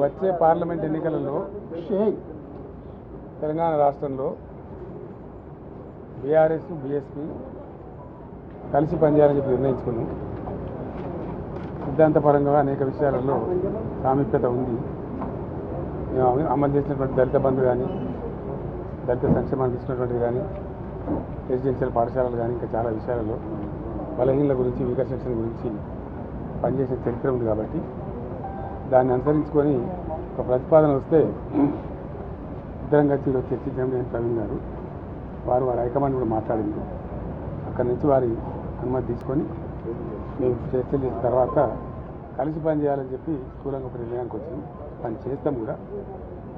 వచ్చే పార్లమెంట్ ఎన్నికలలో తెలంగాణ రాష్ట్రంలో బీఆర్ఎస్ బీఎస్పీ కలిసి పనిచేయాలని చెప్పి నిర్ణయించుకున్నాం సిద్ధాంతపరంగా అనేక విషయాలలో సామీప్యత ఉంది. మేము అమ- అమలు చేసినటువంటి దళిత బంధు కానీ దళిత సంక్షేమానికి ఇచ్చినటువంటిది కానీ రెసిడెన్షియల్ పాఠశాలలు కానీ ఇంకా చాలా విషయాలలో బలహీనల గురించి వీకర్ సెక్షన్ గురించి పనిచేసిన చరిత్ర ఉంది కాబట్టి దాన్ని అనుసరించుకొని ఒక ప్రతిపాదన వస్తే ఇద్దరం కలిసి చర్చించడం నేను ప్రవీణ్ గారు వారు వారి హైకమాండ్ కూడా మాట్లాడింది. అక్కడి నుంచి వారి అనుమతి తీసుకొని మేము చర్చలు చేసిన తర్వాత కలిసి పని చేయాలని చెప్పి స్థూలంగా ఒక నిర్ణయానికి వచ్చింది. పని చేస్తాం కూడా.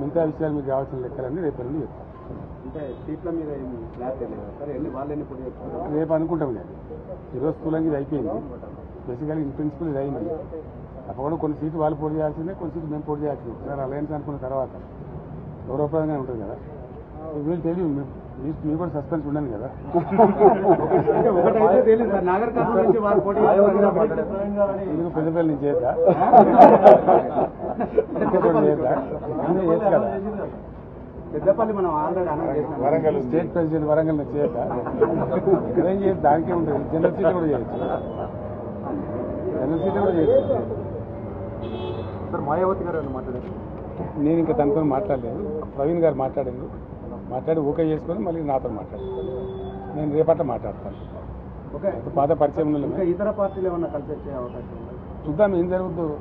మిగతా విషయాలు మీకు కావాల్సిన లెక్కలన్నీ రేపు ఎల్లుండి చెప్తాం. లేదు రేపు అనుకుంటాం కానీ ఈరోజు స్థూలంగా ఇది అయిపోయింది. బేసికల్గా ఇన్ ప్రిన్సిపల్ ఇది అయింది తప్పకుండా కొన్ని సీట్లు వాళ్ళు పోటీ చేయాల్సిందే కొన్ని సీట్లు మేము పోటీ చేయాల్సిందే. సార్ అలయన్స్ అనుకున్న తర్వాత గౌరవప్రదంగా ఉంటుంది కదా. వీళ్ళు తెలియదు మీరు కూడా సస్పెన్స్ ఉండను కదా. ఎందుకు పెద్దపల్లి నుంచి చేద్దా చేద్దా పెద్దపల్లి మనం already Warangal state president Warangal నుంచి చేద్దా ఇక్కడేం చేయదు దానికే ఉంటుంది. జనరల్ సీట్ కూడా చేయొచ్చు. జనరల్ సీట్ కూడా చేయొచ్చు. సార్ మాయావతి గారు మాట్లాడారు? నేను ఇంకా తనతో మాట్లాడలేదు. ప్రవీణ్ గారు మాట్లాడిండు మాట్లాడి ఓకే చేసుకొని మళ్ళీ నాతో మాట్లాడు నేను రేపట్ల మాట్లాడతాను. ఓకే. పాత పరిచయం ఇతర పార్టీలు ఏమన్నా కలిసి వచ్చే అవకాశం చూద్దాం ఏం జరుగుతుందో